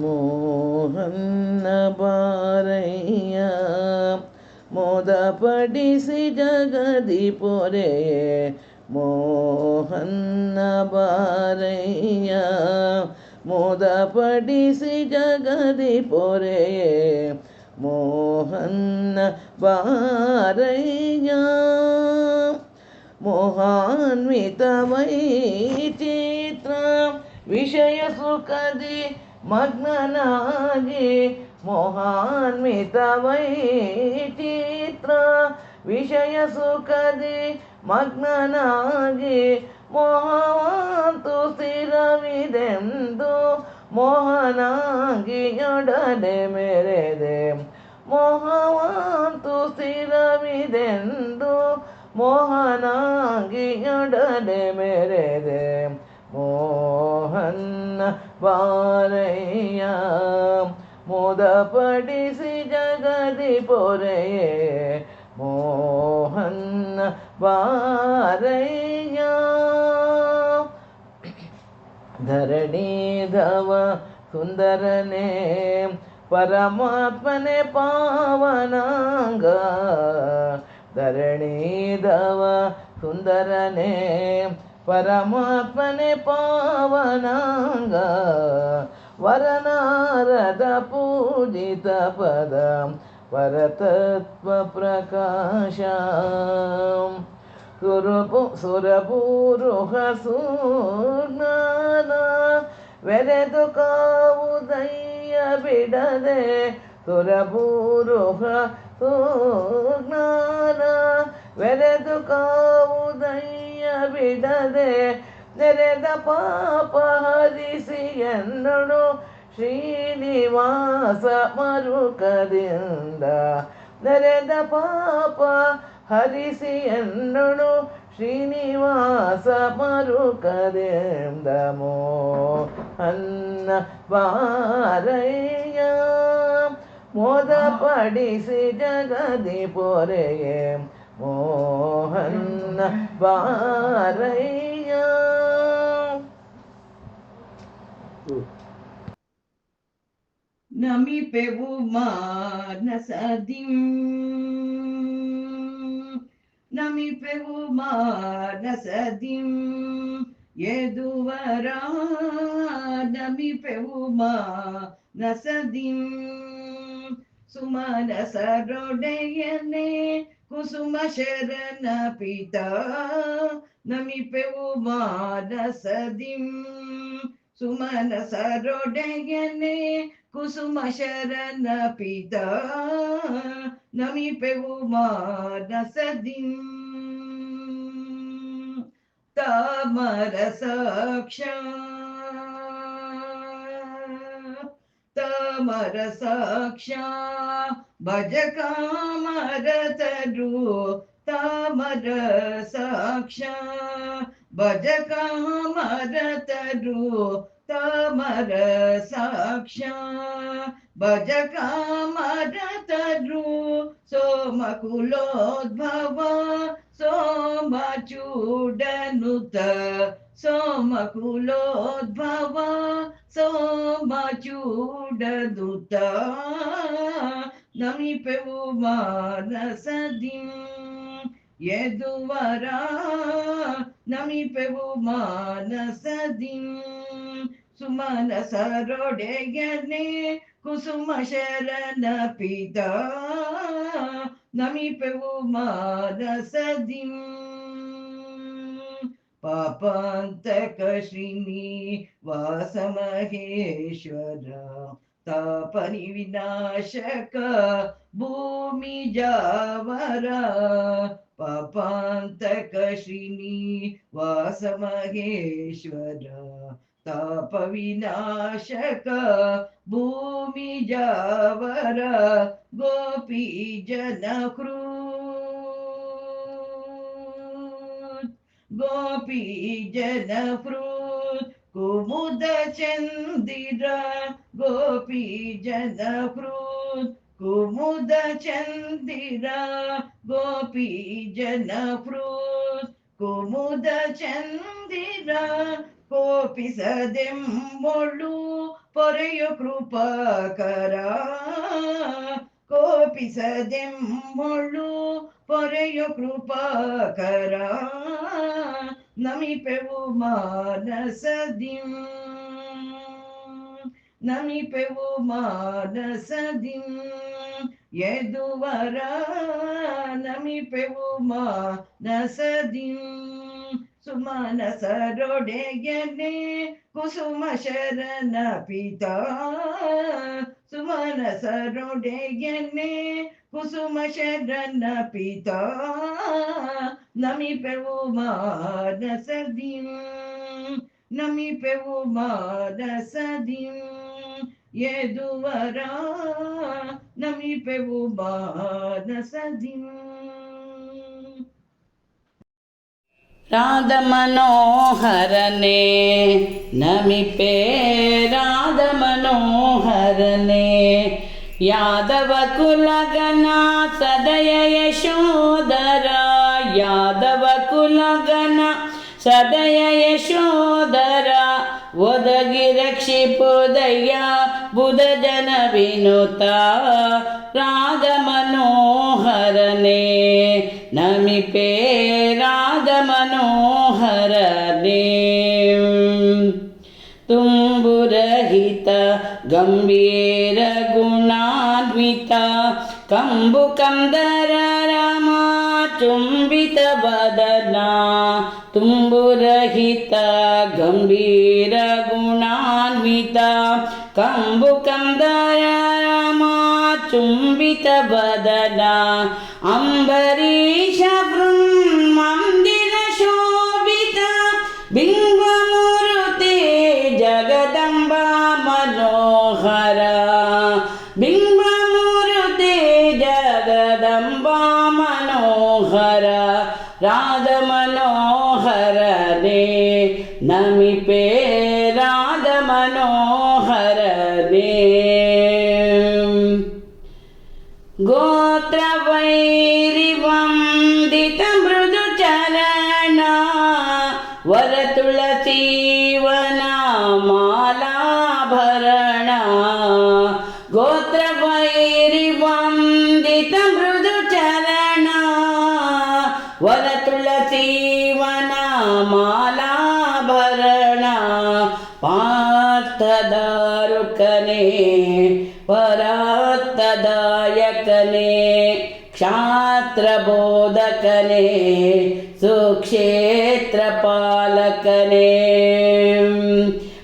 ಮೋಹನ್ನ ಬಾರಯ್ಯ ಮೋದಪಡಿಸಿ ಜಗದಿ ಪೊರೆ ಮೋಹನ್ನ ಬಾರಯ್ಯ ಮೋದಪಡಿಸಿ ಜಗದಿ ಪೊರೆ ಮೋಹನ್ನ ಬಾರಯ್ಯ ಮೋಹಾನ್ವಿತ ವೈಚಿತ್ರ ವಿಷಯ ಸುಖದಿ ಮಗ್ನನಾಗಿ ಮೋಹಾನ್ವಿತ ವೈಚಿತ್ರ ವಿಷಯ ಸುಖದಿ ಮಗ್ನನಾಗಿ ಮೋಹವಂತು ಸ್ಥಿರವಿದೆಂದು ಮೋಹನಾಗಿಯೊಡನೆ ಮೆರೆದೆ. ಮೋಹವಂತು ಸ್ಥಿರವಿದೆಂದು ಮೋಹನಾಗಿಯೊಡನೆ ಮೆರೆದೆ. ಮೋಹನ್ನ வாரையாம் முதபடிசி ஜகதி பொறையே மோகன் வாரையாம் தரணி தவ சுந்தரனே பரமாத்மனே பாவனாங்க. தரணி தவ சுந்தரனே ಪರಮಾತ್ಮನೆ ಪಾವನಾಂಗ ವರನಾರದ ಪೂಜಿತ ಪದ ಪರತತ್ವ ಪ್ರಕಾಶ ಸುರಪು ಸುರಪೂರುಹ ಸುಜ್ಞಾನ ವೆರೆದು ಕಾವುದಯ್ಯ ಬಿಡದೆ ಸುರಪೂರುಹ ಸುಜ್ಞಾನ ವೆರೆದು ಕಾವುದಯ್ಯ ಬಿಡದೆ ನೆರೆದ ಪಾಪ ಹರಿಸಿ ಎನ್ನಡು ಶ್ರೀನಿವಾಸ ಮರುಕದಿಂದ. ನೆರೆದ ಪಾಪ ಹರಿಸಿ ಎನ್ನಡು ಶ್ರೀನಿವಾಸ ಮರುಕದಿಂದ. ಮೋಹನ್ನ ಬಾರಯ್ಯ, ಮೋದಪಡಿಸಿ ಜಗದಿ ಪೊರೆಯೇ ಮೋಹನ್ನ ಬಾರಯ್ಯ ನಮಿಪೆವು ಮಾನಸದಿಂ ನಮಿಪೆವು ಮಾನಸದಿಂ ಯದುವರ ನಮಿಪೆವು ಮಾನಸದಿಂ ಸುಮನಸರೊಡೆಯನೆ ಕುಸುಮ ಶರಣ ಪಿತ ನಮಿಪೆವು ಮಾನಸದಿಂ ಸುಮನ ಸರೊಡೆಯನೆ ಕುಸುಮ ಶರಣ ಪಿತ ನಮಿಪೆವು ಮಾನಸದಿಂ ತಾಮರ ಸಾಕ್ಷ कामरसाक्षा भज कामरतरु तामर साक्षा भज कामरतरु तामर साक्षा भज कामरतरु सोमकुलोद्भव सोमचूडनुत सोमकुलोद्भव ತರು ಸೋಮ ಕುಲೋದ್ಭವ ಸೋಮ ಚೂಡನುತ ಸೋಮ ಕುಲೋದ್ಭವ ಸೋಮ ಚೂಡದುತ ನಮಿಪೆವು ಮಾನಸದಿಂ ಯದುವರ ನಮಿಪೆವು ಮಾನಸದಿಂ ಸುಮನ ಸರೊಡೆಯನೆ ಕುಸುಮ ಶರಣ ಪಿತ ನಮಿಪೆವು ಮಾನಸದಿಂ पापान्तकशिनी वासमहेश्वर तापरिविनाशक भूमिजावर पापान्तकशिनी वासमहेश्वर तापविनाशक भूमिजावर गोपीजनकृ गोपीजनभृत् कुमुदचन्द्रा गोपीजनभृत् कुमुदचन्द्रा गोपीजनभृत् कुमुदचन्द्रा कोऽपि सदिं मोळु பொறையு கிருபகரா கோபி சதிம் முழு பொறையு கிருபகரா ನಮಿಪೆವು ಮಾನಸದಿಂ. ನಮಿಪೆವು ಮಾನಸದಿಂ. ಯದುವರ ನಮಿಪೆವು ಮಾನಸದಿಂ. ಸುಮನಸರೊಡೆಯನೆ ಕುಸುಮ ಶರಣ ಪಿತಾ ಸುಮನಸರೊಡೆಯನೆ ಕುಸುಮ ಶರಣ ಪಿತಾ నమిపెవుమాదసదిం నమిపెవుమాదసదిం ఎదువరా నమిపెవుమాదసదిం రాధమనోహరనే నమిపే రాధమనోహరనే యాదవ కులగనా సదయ యశోదరా ಕುಲಗನ ಸದಯ ಯಶೋದರ ಯಾದವ ಕುಲಗನ ಸದಯ ಯಶೋದರ ಒದಗಿ ರಕ್ಷಿಪುದಯ್ಯ ಬುಧ ಜನ ವಿನುತ ರಾಧ ಮನೋಹರನೆ ನಮಿಪೆ ರಾಧ ಮನೋಹರನೆ ತುಂಬುರಹಿತ ಗಂಭೀರ ಗುಣಾನ್ವಿತ ಕಂಬು चुंबित बदना तुम्बुरहित गंभीर गुणान्वित कम्बुकन्दय रामा चुम्बित बदना अम्बरीश मनोहरने गोत्रवैरिवन्दितमृदुचरण वरतुलसीवनामालाभरणा गोत्रवैरिवन्दितमृदुचरणा वरतुलसीवनामाला दायकने क्षात्र बोधकने सुेत्रपालकने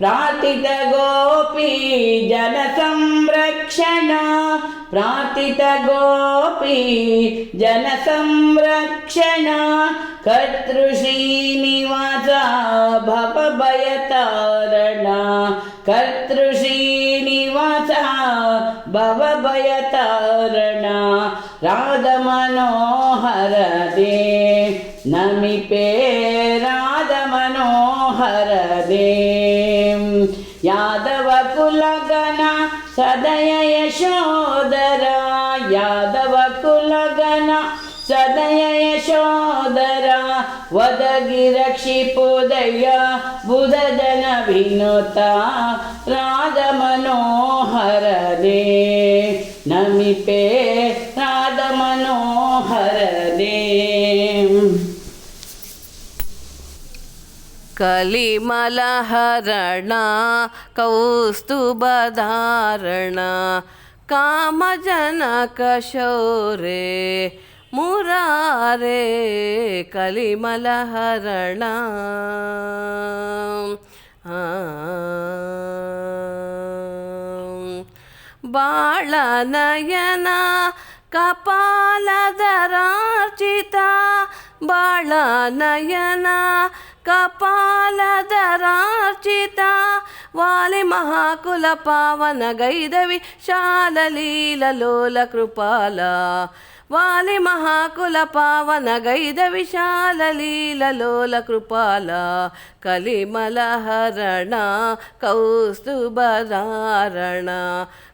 प्रार्थितगोऽपि जनसंरक्षणा प्रातितगोऽपि जनसंरक्षणा कर्तृ भवभयतारण राधमनोहर दे नमिपे राधमनोहर दे यादव कुलगण सदय यशोदर यादव कुलगण सदय यशोदर ಒದಗಿ ರಕ್ಷಿಪೋದಯ ಬುಧದನ ವಿನುತ ರಾಧ ಮನೋಹರನೇ. ನಮಿಪೆ ರಾಧ ಮನೋಹರನೇ. ಕಲಿಮಲಹರಣ ಕೌಸ್ತುಬಧಾರಣ ಕಾಮಜನಕ ಶೌರೇ ಮುರಾರೇ ಕಲಿಮಲಹರಣ ಬಾಳನಯನ ಕಪಾಲಧರಾರ್ಚಿತ ಬಾಳನಯನ ಕಪಾಲದರಾರ್ಚಿತ. ವಾಲಿ ಮಹಾಕುಲ ಪಾವನ ಗೈದವಿ ಶಾಲಲೀಲಲೋಲ ಕೃಪಾಲ. ವಾಲಿ ಮಹಾಕುಲ ಪಾವನ ಗೈದ ವಿಶಾಲ ಲೀಲಲೋಲ ಕೃಪಾಲ ಕಲಿಮಲಹರಣ ಕೌಸ್ತುಭಧಾರಣ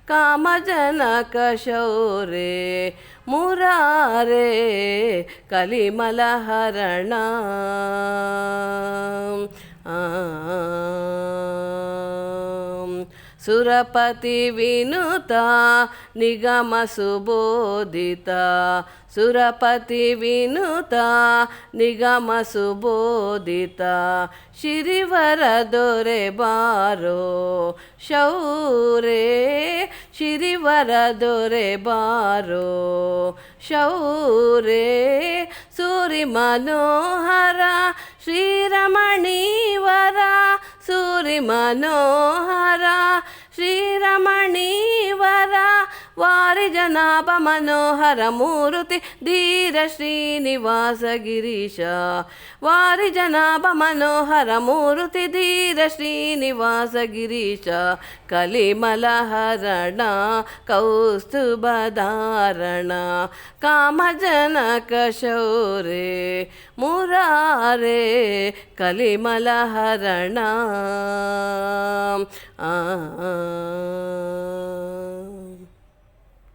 ಕಾಮಜನಕ ಶೌರೇ ಮುರಾರೇ ಕಲಿಮಲಹರಣ ಸುರಪತಿ ವಿನುತ ನಿಗಮ ಸುಬೋಧಿತ ಸುರಪತಿ ವಿನುತ ನಿಗಮ ಸುಬೋಧಿತ ಶಿರಿವರ ದೊರೆ ಬಾರೋ ಶೌರೇ ಶಿರಿವರ ದೊರೆ ಬಾರೋ ಶೌರೇ ಸೂರಿ ಮನೋಹರ ಶ್ರೀರಮಣೀವರ ಸೂರಿ ಮನೋಹರ శ్రీరమణీవరా ವಾರಿ ಜನಾಭ ಮನೋಹರ ಮೂರುತಿ ಧೀರ ಶ್ರೀನಿವಾಸ ಗಿರೀಶ. ವಾರಿ ಜನಾಭ ಮನೋಹರ ಮೂರುತಿ ಧೀರ ಶ್ರೀನಿವಾಸ ಗಿರೀಶ. ಕಲಿಮಲಹರಣ ಕೌಸ್ತುಭಧಾರಣ ಕಾಮಜನಕ ಶೌರೇ ಮುರಾರೇ ಕಲಿಮಲಹರಣ ಆ.